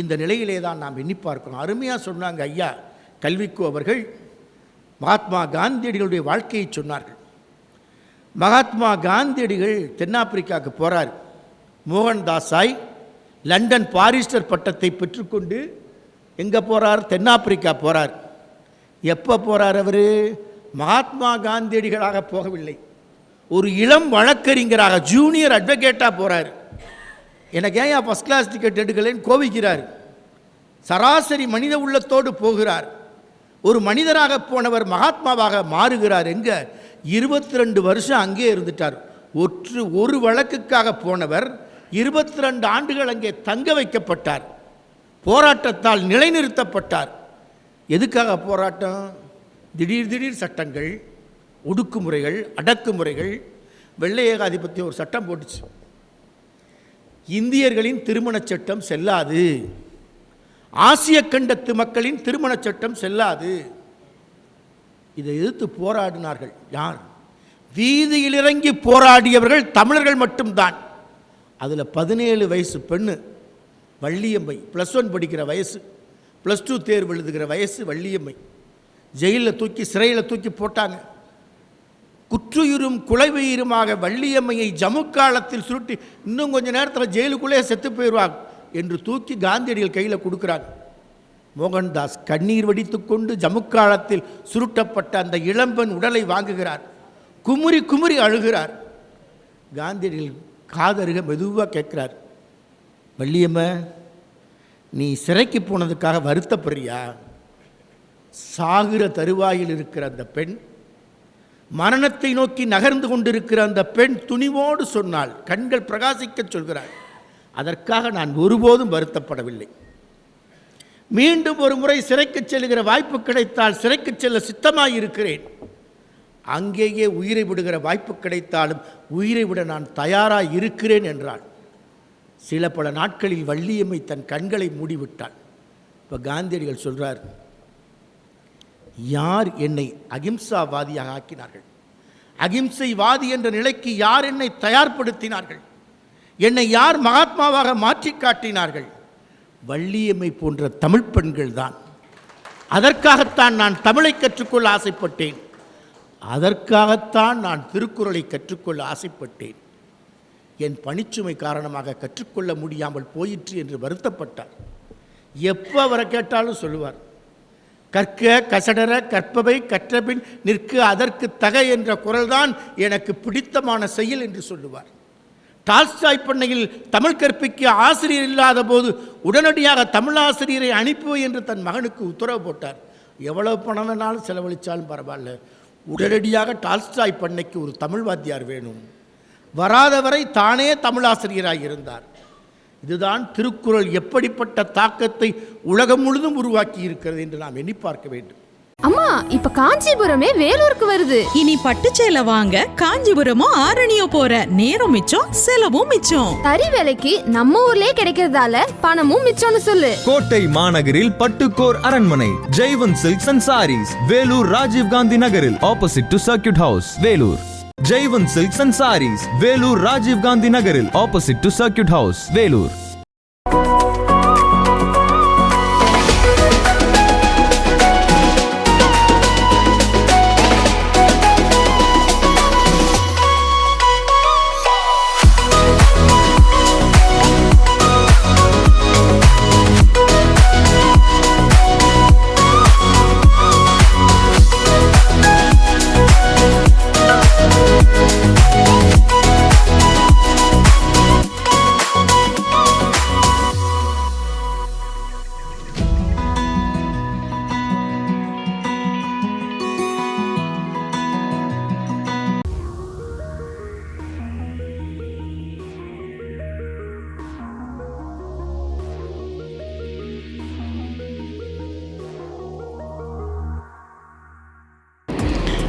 இந்த நிலையிலே தான் நாம் எண்ணி பார்க்கணும். அருமையாக சொன்னாங்க ஐயா கல்விக்கு அவர்கள். மகாத்மா காந்தியடிகளுடைய வாழ்க்கையை சொன்னார்கள். மகாத்மா காந்தியடிகள் தென்னாப்பிரிக்காவுக்கு போகிறார் மோகன்தாஸாய் லண்டன் பாரிஸ்டர் பட்டத்தை பெற்றுக்கொண்டு எங்கே போகிறார் தென்னாப்பிரிக்கா போகிறார் எப்போ போகிறார் அவர்? மகாத்மா காந்தியடிகளாக போகவில்லை. ஒரு இளம் வழக்கறிஞராக ஜூனியர் அட்வொகேட்டாக போகிறார் எனக்கு ஏன் ஃபஸ்ட் கிளாஸ் டிக்கெட் எடுக்கலைன்னு கோவிக்கிறார். சராசரி மனித உள்ளத்தோடு போகிறார். ஒரு மனிதராக போனவர் மகாத்மாவாக மாறுகிறார் எங்க இருபத்தி ரெண்டு வருஷம் அங்கே இருந்துட்டார். ஒற்று ஒரு வழக்குக்காக போனவர் இருபத்தி ரெண்டு ஆண்டுகள் அங்கே தங்க வைக்கப்பட்டார். போராட்டத்தால் நிலைநிறுத்தப்பட்டார். எதுக்காக போராட்டம்? திடீர் திடீர் சட்டங்கள் ஒடுக்குமுறைகள் அடக்குமுறைகள் வெள்ளை ஏகாதிபத்தியம் ஒரு சட்டம் போட்டுச்சு. இந்தியர்களின் திருமணச் சட்டம் செல்லாது. ஆசிய கண்டத்து மக்களின் திருமணச் சட்டம் செல்லாது. இதை எதிர்த்து போராடினார்கள் யார்? வீதியில் இறங்கி போராடியவர்கள் தமிழர்கள் மட்டும்தான். அதில் பதினேழு வயசு பெண்ணு வள்ளியம்மை ப்ளஸ் ஒன் படிக்கிற வயசு ப்ளஸ் டூ தேர்வு எழுதுகிற வயசு வள்ளியம்மை. ஜெயிலில் தூக்கி சிறையில் தூக்கி போட்டாங்க. குற்றுயிரும் குலைவயிருமாக வள்ளியம்மையை ஜமுக்காலத்தில் காலத்தில் சுருட்டி இன்னும் கொஞ்ச நேரத்தில் ஜெயிலுக்குள்ளே செத்து போயிடுவாங்க என்று தூக்கி காந்தியடிகள் கையில் கொடுக்குறாங்க மோகன்தாஸ் கண்ணீர் வடித்துக்கொண்டு ஜமுக்காலத்தில் சுருட்டப்பட்ட அந்த இளம்பெண் உடலை வாங்குகிறார். குமுறி குமுறி அழுகிறார். காந்தியடிகள் காதருக மெதுவாக கேட்குறார் வள்ளியம்மை நீ சிறைக்கு போனதுக்காக வருத்தப்படுறியா? சாகிற தருவாயில் இருக்கிற அந்த பெண் மரணத்தை நோக்கி நகர்ந்து கொண்டிருக்கிற அந்த பெண் துணிவோடு சொன்னால் கண்கள் பிரகாசிக்கச் சொல்கிறாள். அதற்காக நான் ஒருபோதும் வருத்தப்படவில்லை. மீண்டும் ஒரு முறை சிறைக்கு செல்லுகிற வாய்ப்பு கிடைத்தால் சிறைக்கு செல்ல சித்தமாயிருக்கிறேன். அங்கேயே உயிரை விடுகிற வாய்ப்பு கிடைத்தாலும் உயிரை விட நான் தயாராக இருக்கிறேன் என்றாள். சில பல நாட்களில் வள்ளியம்மை தன் கண்களை மூடிவிட்டாள். இப்போ காந்தியடிகள் சொல்கிறார் யார் என்னை அகிம்சாவாதியாக ஆக்கினார்கள்? அகிம்சைவாதி என்ற நிலைக்கு யார் என்னை தயார்படுத்தினார்கள்? என்னை யார் மகாத்மாவாக மாற்றி காட்டினார்கள்? வள்ளியம்மை போன்ற தமிழ் பெண்கள் தான். அதற்காகத்தான் நான் தமிழை கற்றுக்கொள்ள ஆசைப்பட்டேன். அதற்காகத்தான் நான் திருக்குறளை கற்றுக்கொள்ள ஆசைப்பட்டேன். என் பணிச்சுமை காரணமாக கற்றுக்கொள்ள முடியாமல் போயிற்று என்று வருத்தப்பட்டார். எப்போ அவரை கேட்டாலும் சொல்லுவார் கற்க கசடர கற்பவை கற்றபின் நிற்க அதற்கு தக என்ற குரல்தான் எனக்கு பிடித்தமான செயல் என்று சொல்லுவார். டால்ஸ்டாய் பண்ணையில் தமிழ் கற்பிக்க ஆசிரியர் இல்லாத போது உடனடியாக தமிழ் ஆசிரியரை அனுப்புவை என்று தன் மகனுக்கு உத்தரவு போட்டார். எவ்வளவு பணம் வேணாலும் செலவழித்தாலும் பரவாயில்ல. உடனடியாக டால்ஸ்டாய் பண்ணைக்கு ஒரு தமிழ் வாத்தியார் வேணும். வராதவரை தானே தமிழாசிரியராக இருந்தார். இதுதான் திருக்குறள் எப்படிப்பட்ட தாக்கத்தை உலகம் முழுதும் உருவாக்கி இருக்கிறது என்று நாம் எண்ணி பார்க்க வேண்டும். அம்மா இப்ப காஞ்சிபுரமே வேலூருக்கு வருது. இனி பட்டுச்சேலை வாங்க காஞ்சிபுரமோ ஆரணியோ போற நேரம் மிச்சம் செலவும் மிச்சம். தறி வேலைக்கு நம்ம ஊர்லயே கிடைக்கிறதால பணமும் மிச்சம்னு சொல்லு. கோட்டை மாநகரில் பட்டுக்கோர் அரண்மனை Jaywant silks and sarees Vellore Rajiv Gandhi நகரில் opposite to circuit house Vellore. Jaywant silks and sarees Vellore Rajiv Gandhi நகரில் opposite to circuit house Vellore